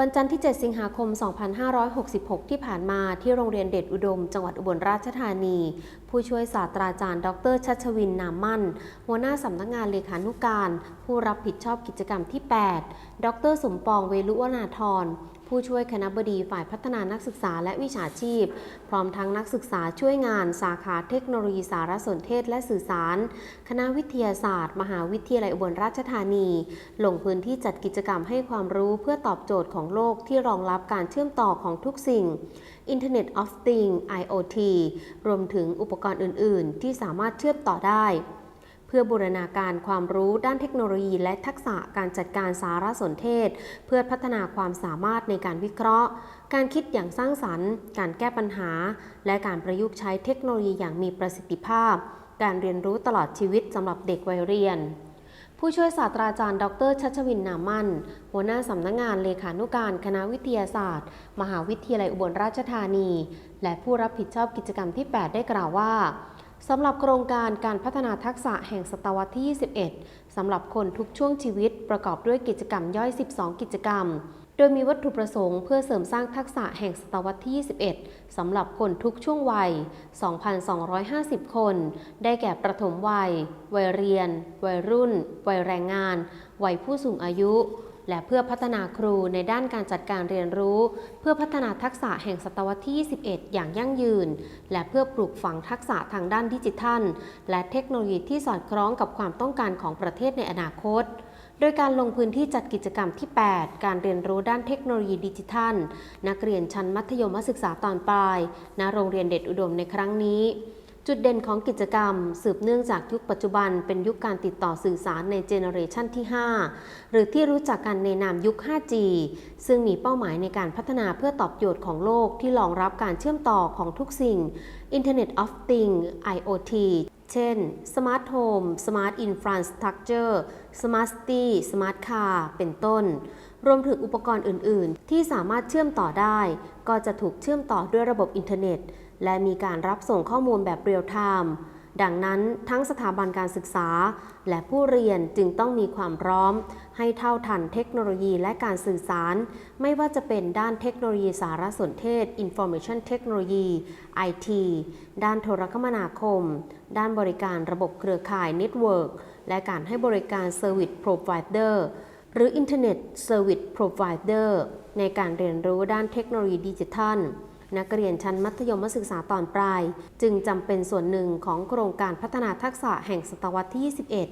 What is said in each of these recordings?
วันจันทร์ที่ 7 สิงหาคม 2566 ที่ผ่านมาที่โรงเรียนเดชอุดม จังหวัดอุบลราชธานี ผู้ช่วยศาสตราจารย์ ดรชัชวินนามมั่น หัวหน้าสำนักงานเลขานุการ ผู้รับผิดชอบกิจกรรมที่ 8 ดรสมปองเวลุวนาธร ผู้ช่วยคณะบดีฝ่ายพัฒนานักศึกษาและวิชาชีพ พร้อมทั้งนักศึกษาช่วยงาน สาขาเทคโนโลยีสารสนเทศและสื่อสาร คณะวิทยาศาสตร์ มหาวิทยาลัยอุบลราชธานี ลงพื้นที่จัดกิจกรรมให้ความรู้เพื่อตอบโจทย์ของโลกที่รองรับการเชื่อมต่อของทุกสิ่ง Internet of Things IoT รวมถึงอุปกรณ์อื่น ๆ ที่สามารถเชื่อมต่อได้ เพื่อบูรณาการความรู้ด้านเทคโนโลยี และทักษะการจัดการสารสนเทศ เพื่อพัฒนาความสามารถในการวิเคราะห์ การคิดอย่างสร้างสรรค์ การแก้ปัญหา และการประยุกต์ใช้เทคโนโลยีอย่างมีประสิทธิภาพ การเรียนรู้ตลอดชีวิตสำหรับเด็กวัยเรียนผู้ช่วยศาสตราจารย์ ดร ชัชวิน นามั่น หัวหน้าสำนักงงานเลขานุการคณะวิทยาศาสตร์ มหาวิทยาลัยอุบลราชธานี และผู้รับผิดชอบกิจกรรมที่ 8 ได้กล่าวว่า สำหรับโครงการการพัฒนาทักษะแห่งศตวรรษที่ 21 สำหรับคนทุกช่วงชีวิตประกอบด้วยกิจกรรมย่อย 12 กิจกรรม โดยมีวัตถุประสงค์เพื่อเสริมสร้างทักษะแห่งศตวรรษที่ 21 สำหรับคนทุกช่วงวัย 2,250 คน ได้แก่ประถมวัย วัยเรียน วัยรุ่น วัยแรงงาน วัยผู้สูงอายุ และเพื่อพัฒนาครูในด้านการจัดการเรียนรู้ เพื่อพัฒนาทักษะแห่งศตวรรษที่ 21 อย่างยั่งยืน และเพื่อปลูกฝังทักษะทางด้านดิจิทัล และเทคโนโลยีที่สอดคล้องกับความต้องการของประเทศในอนาคตโดยการลงพื้นที่จัดกิจกรรมที่ 8 การเรียนรู้ด้านเทคโนโลยีดิจิทัล นักเรียนชั้นมัธยมศึกษาตอนปลาย ณ โรงเรียนเด็ดอุดมในครั้งนี้ จุดเด่นของกิจกรรม สืบเนื่องจากยุคปัจจุบันเป็นยุคการติดต่อสื่อสารในเจเนอเรชันที่ 5 หรือที่รู้จักกันในนามยุค 5G ซึ่งมีเป้าหมายในการพัฒนาเพื่อตอบโจทย์ของโลกที่รองรับการเชื่อมต่อของทุกสิ่ง Internet of Things IoT เช่น Smart Home Smart Infrastructure Smart City Smart Car เป็นต้น รวมถึงอุปกรณ์อื่น ๆ ที่สามารถเชื่อมต่อได้ ก็จะถูกเชื่อมต่อด้วยระบบอินเทอร์เน็ต และมีการรับส่งข้อมูลแบบเรียลไทม์ดังนั้นทั้งสถาบันการศึกษา และผู้เรียนจึงต้องมีความพร้อม ให้เท่าทันเทคโนโลยีและการสื่อสาร ไม่ว่าจะเป็นด้านเทคโนโลยีสารสนเทศ Information Technology IT ด้านโทรคมนาคม ด้านบริการระบบเครือข่าย Network และการให้บริการ Service Provider หรือ Internet Service Provider ในการเรียนรู้ด้านเทคโนโลยีดิจิทัล นักเรียนชั้นมัธยมศึกษาตอนปลาย จึงจำเป็นส่วนหนึ่งของโครงการพัฒนาทักษะแห่งศตวรรษที่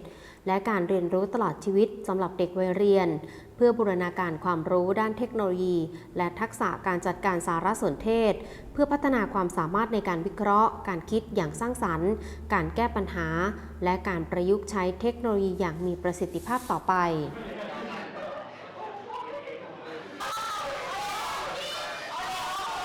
21 และการเรียนรู้ตลอดชีวิตสำหรับเด็กวัยเรียน เพื่อบูรณาการความรู้ด้านเทคโนโลยี และทักษะการจัดการสารสนเทศ เพื่อพัฒนาความสามารถในการวิเคราะห์ การคิดอย่างสร้างสรรค์ การแก้ปัญหา และการประยุกต์ใช้เทคโนโลยีอย่างมีประสิทธิภาพต่อไป